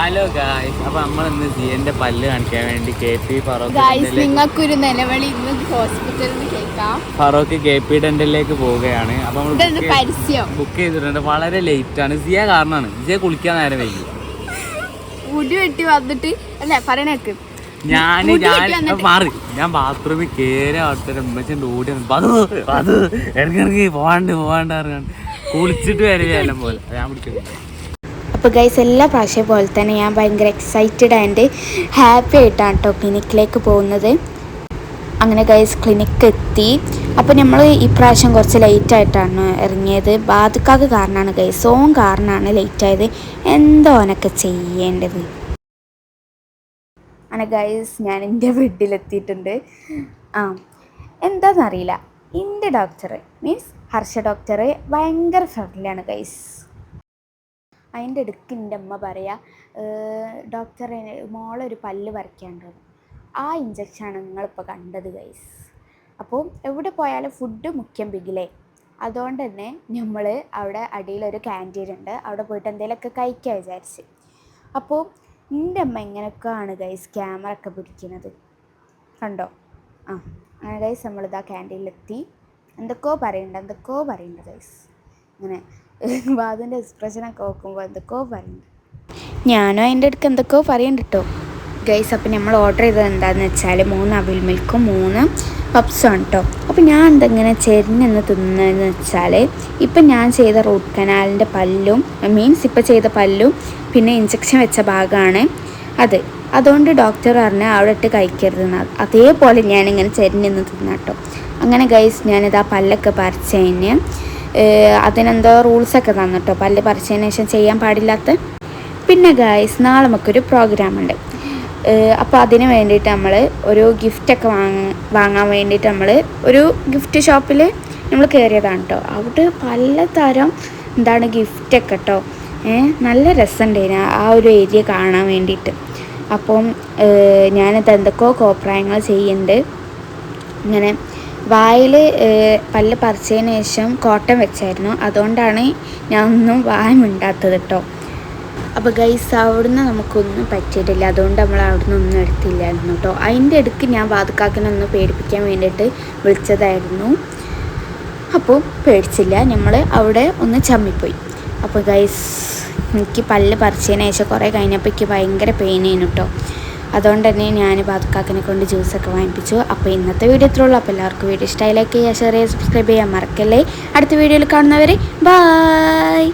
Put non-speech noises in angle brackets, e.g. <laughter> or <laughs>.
Hello guys അപ്പൊ നമ്മൾ ഇന്ന് ജിയന്റെ പല്ല് കാണിക്കാൻ വേണ്ടി കെ പി ഫറോക്ക് നിങ്ങൾക്കൊരു നിലവിളി ഇന്ന് ഹോസ്പിറ്റലിൽ കേൾക്കാം. ഫറോക്ക് കെ പി ഡെന്റലിലേക്ക് പോവുകയാണ്. അപ്പൊ നമ്മൾ പരസ്യം ബുക്ക് ചെയ്തിട്ടുണ്ട്. വളരെ ലേറ്റ് ആണ്. സിയ കാരണമാണ് ജിയ കുളിക്കാൻ നേരം വൈകി. മുടി വെട്ടി വന്നിട്ട് അല്ലെ പറയണേക്ക് ഞാൻ ഞാൻ മാറി. ഞാൻ ബാത്റൂമിൽ കയറി അവിടുത്തെ ഉമ്മച്ചന്റെ ഓടി. അത് അത് ഇടയ്ക്കിടയ്ക്ക് പോവാണ്ട് പോവാണ്ട് ഇറങ്ങാണ്ട് കുളിച്ചിട്ട് വരികയെല്ലാം പോലെ. ഞാൻ പിടിക്കുന്നു അപ്പോൾ ഗൈസ് എല്ലാ പ്രാവശ്യം പോലെ തന്നെ ഞാൻ ഭയങ്കര എക്സൈറ്റഡ് ആൻഡ് ഹാപ്പി ആയിട്ടാണ് കേട്ടോ ക്ലിനിക്കിലേക്ക് പോകുന്നത്. അങ്ങനെ ഗൈസ് ക്ലിനിക്ക് എത്തി. അപ്പോൾ നമ്മൾ ഈ പ്രാവശ്യം കുറച്ച് ലേറ്റായിട്ടാണ് ഇറങ്ങിയത്. ബാധക്കാക്ക് കാരണമാണ് ഗൈസ് ഓൺ കാരണമാണ് ലേറ്റായത് എന്തോ ഓനൊക്കെ ചെയ്യേണ്ടത്. അങ്ങനെ ഗൈസ് ഞാൻ എന്റെ വീട്ടിലെത്തിയിട്ടുണ്ട് ആ എന്താണെന്നറിയില്ല എന്റെ ഡോക്ടർ മീൻസ് ഹർഷ ഡോക്ടർ ഭയങ്കര ഫ്രണ്ട്ലിയാണ് ഗൈസ് അതിന്റെ ഇടയ്ക്ക് എന്റെ അമ്മ പറയാ ഡോക്ടറെ മോളൊരു പല്ല് പറിക്കാണ്ട് ആ ഇഞ്ചക്ഷനാണ് നിങ്ങളിപ്പോൾ കണ്ടത് ഗൈസ് അപ്പോൾ എവിടെ പോയാലും ഫുഡ് മുഖ്യം ബിഗിലേ അതുകൊണ്ട് തന്നെ നമ്മൾ അവിടെ അടിയിലൊരു ക്യാന്റീൻ ഉണ്ട്. അവിടെ പോയിട്ട് എന്തെങ്കിലുമൊക്കെ കഴിക്കാൻ വിചാരിച്ച്. അപ്പോൾ എന്റെ അമ്മ എങ്ങനെയൊക്കെയാണ് ഗൈസ് ക്യാമറ ഒക്കെ പിടിക്കുന്നത് കണ്ടോ? ആ അങ്ങനെ ഗൈസ് നമ്മളിതാ ക്യാന്റീനിലെത്തി എന്തൊക്കെയോ പറയുന്നുണ്ട് എന്തൊക്കെയോ പറയുന്നുണ്ട് ഗൈസ് ഇങ്ങനെ <laughs> ബാബുവിന്റെ എക്സ്പ്രഷനൊക്കെ നോക്കുമ്പോൾ എന്തൊക്കെയോ പറയുന്നുണ്ട്. ഞാനും അതിന്റെ അടുക്ക് എന്തൊക്കെയോ പറയുന്നുണ്ട് കേട്ടോ ഗൈസ് അപ്പം നമ്മൾ ഓർഡർ ചെയ്തത് എന്താണെന്ന് വെച്ചാൽ മൂന്ന് അവിൽ മിൽക്കും മൂന്ന് പപ്സും കേട്ടോ അപ്പോൾ ഞാൻ എന്തെങ്ങനെ ചെരിഞ്ഞെന്ന് തിന്നതെന്ന് വെച്ചാൽ ഇപ്പം ഞാൻ ചെയ്ത റൂട്ട് കനാലിന്റെ പല്ലും മീൻസ് ഇപ്പം ചെയ്ത പല്ലും പിന്നെ ഇഞ്ചക്ഷൻ വെച്ച ഭാഗമാണ് അത്. അതുകൊണ്ട് ഡോക്ടർ പറഞ്ഞ് അവിടെ ഇട്ട് കഴിക്കരുതെന്ന് അതേപോലെ ഞാനിങ്ങനെ ചെരിഞ്ഞെന്ന് തിന്നാട്ടോ അങ്ങനെ ഗൈസ് ഞാനിത് ആ പല്ലൊക്കെ പറിച്ചു കഴിഞ്ഞ് ഏഹ് അതിനെന്തോ റൂൾസൊക്കെ തന്നിട്ടോ? പല്ല് പറിച്ചതിന് ശേഷം ചെയ്യാൻ പാടില്ലാത്ത? പിന്നെ ഗായ്സ് നാളെ നമുക്കൊരു പ്രോഗ്രാം ഉണ്ട്. അപ്പോൾ അതിന് വേണ്ടിയിട്ട് നമ്മൾ ഒരു ഗിഫ്റ്റൊക്കെ വാങ്ങ വാങ്ങാൻ വേണ്ടിയിട്ട് നമ്മൾ ഒരു ഗിഫ്റ്റ് ഷോപ്പിൽ നമ്മൾ കയറിയതാണ് കേട്ടോ അവിടെ പലതരം എന്താണ് ഗിഫ്റ്റൊക്കെ കേട്ടോ നല്ല രസമുണ്ടായിരുന്നു ആ ഒരു ഏരിയ കാണാൻ വേണ്ടിയിട്ട്. അപ്പം ഞാനിത് എന്തൊക്കെയോ കോപ്രായങ്ങൾ ചെയ്യുന്നുണ്ട്. ഇങ്ങനെ വായിൽ പല്ല് പറിച്ചതിന് ശേഷം കോട്ടം വെച്ചായിരുന്നു. അതുകൊണ്ടാണ് ഞാൻ ഒന്നും വായ മിണ്ടാത്തത് കേട്ടോ അപ്പോൾ ഗൈസ് അവിടുന്ന് നമുക്കൊന്നും പറ്റിയിട്ടില്ല. അതുകൊണ്ട് നമ്മൾ അവിടുന്ന് ഒന്നും എടുത്തില്ലായിരുന്നു കേട്ടോ അതിന്റെ ഇടയ്ക്ക് ഞാൻ വാതുക്കാക്കിനെ ഒന്ന് പേടിപ്പിക്കാൻ വേണ്ടിയിട്ട് വിളിച്ചതായിരുന്നു. അപ്പോൾ പേടിച്ചില്ല. നമ്മൾ അവിടെ ഒന്ന് ചമ്മിപ്പോയി. അപ്പോൾ ഗൈസ് എനിക്ക് പല്ല് പറിച്ചതിന് ശേഷം കുറേ കഴിഞ്ഞപ്പോൾ എനിക്ക് ഭയങ്കര പെയിൻ ആയിരുന്നു കേട്ടോ അതുകൊണ്ട് തന്നെ ഞാൻ ബാധക്കാക്കിനെ കൊണ്ട് ജ്യൂസൊക്കെ വാങ്ങിപ്പിച്ചു. അപ്പോൾ ഇന്നത്തെ വീഡിയോ ഇത്രേ ഉള്ളൂ. അപ്പോൾ എല്ലാവർക്കും വീഡിയോ ഇഷ്ടമായി ലൈക്ക് ചെയ്യുക ഷെയർ ചെയ്യുക സബ്സ്ക്രൈബ് ചെയ്യാൻ മറക്കല്ലേ. അടുത്ത വീഡിയോയിൽ കാണുന്നവരെ ബായ്